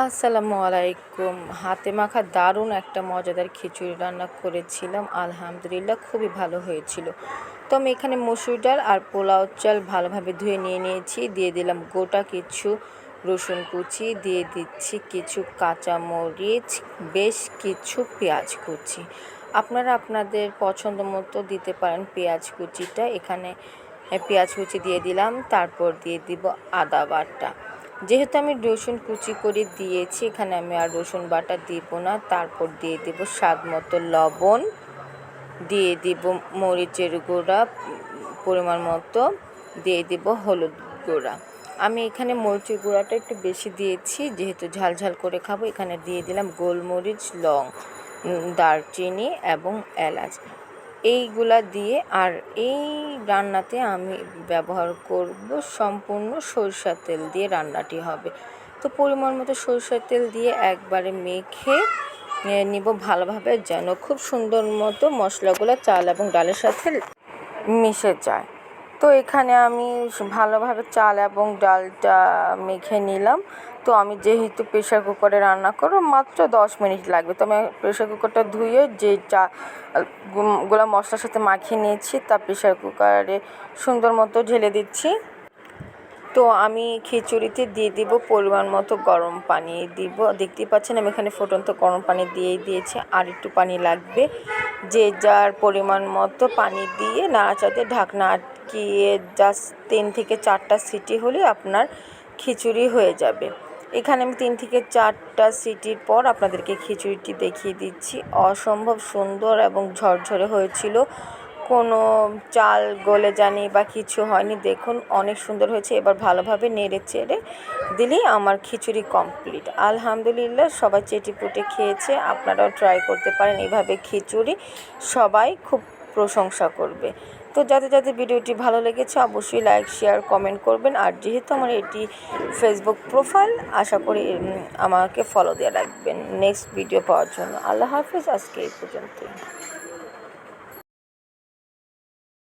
আসসালামু আলাইকুম। হাতে মাখা দারুণ একটা মজাদার খিচুড়ি রান্না করেছিলাম। আলহামদুলিল্লাহ খুবই ভালো হয়েছিল। তো আমি এখানে মসুর ডাল আর পোলাও চাল ভালোভাবে ধুয়ে নিয়ে নিয়েছি। দিয়ে দিলাম গোটা কিছু রসুন কুচি, দিয়ে দিচ্ছি কিছু কাঁচামরিচ, বেশ কিছু পেঁয়াজ কুচি। আপনারা আপনাদের পছন্দ মতো দিতে পারেন পেঁয়াজ কুচিটা। এখানে পেঁয়াজ কুচি দিয়ে দিলাম। তারপর দিয়ে দিব আদা বাটা। যেহেতু আমি রসুন কুচি করে দিয়েছি, এখানে আমি আর রসুন বাটা দিব না। তারপর দিয়ে দেব স্বাদ মতো লবণ, দিয়ে দিব মরিচের গুঁড়া, পরিমাণ মতো, দিয়ে দিব হলুদ গুঁড়া। আমি এখানে মরিচের গুঁড়াটা একটু বেশি দিয়েছি, যেহেতু ঝাল ঝাল করে খাব, এখানে দিয়ে দিলাম গোলমরিচ, লং দারচিনি এবং এলাচ। এইগুলা দিয়ে আর এই রান্নাতে আমি ব্যবহার করব সম্পূর্ণ সরষার তেল দিয়ে রান্নাটি হবে। তো পরিমাণ মতো সরষার তেল দিয়ে একবারে মেখে নিব ভালোভাবে যেন খুব সুন্দর মতো মশলাগুলো চাল এবং ডালের সাথে মিশে যায়। তো এখানে আমি ভালোভাবে চাল এবং ডালটা মেখে নিলাম। তো আমি যেহেতু প্রেশার কুকারে রান্না করব, মাত্র দশ মিনিট লাগবে। তো আমি প্রেশার কুকারটা ধুয়ে যে চা গুলা মশলার সাথে মাখিয়ে নিয়েছি, তা প্রেশার কুকারে সুন্দর মতো ঢেলে দিচ্ছি। তো আমি খিচুড়িতে দিয়ে দিব পরিমাণ মতো গরম পানি দিব। দেখতেই পাচ্ছেন আমি এখানে ফুটন্ত গরম পানি দিয়েই দিয়েছি, আর একটু পানি লাগবে। যে যার পরিমাণ মতো পানি দিয়ে নাড়াচাড়তে, ঢাকনা আটকিয়ে জাস্ট তিন থেকে চারটা সিটি হলে আপনার খিচুড়ি হয়ে যাবে। এখানে আমি তিন থেকে চারটা সিটির পর আপনাদেরকে খিচুড়িটি দেখিয়ে দিচ্ছি। অসম্ভব সুন্দর এবং ঝরঝরে হয়েছিল। কোনো চাল গলে যায়নি বা কিছু হয়নি, দেখুন অনেক সুন্দর হয়েছে। এবার ভালোভাবে নেড়ে চেড়ে দিলেই আমার খিচুড়ি কমপ্লিট আলহামদুলিল্লাহ, সবাই চেটিপুটে খেয়েছে, আপনারাও ট্রাই করতে পারেন এইভাবে খিচুড়ি, সবাই খুব প্রশংসা করবে। তো যাতে যাতে ভিডিওটি ভালো লেগেছে, অবশ্যই লাইক শেয়ার কমেন্ট করবেন। আর যেহেতু আমার এটি ফেসবুক প্রোফাইল আশা করি আমাকে ফলো দিয়ে রাখবেন। নেক্সট ভিডিও পাওয়ার জন্য। আল্লাহ হাফিজ, আজকে এই পর্যন্তই।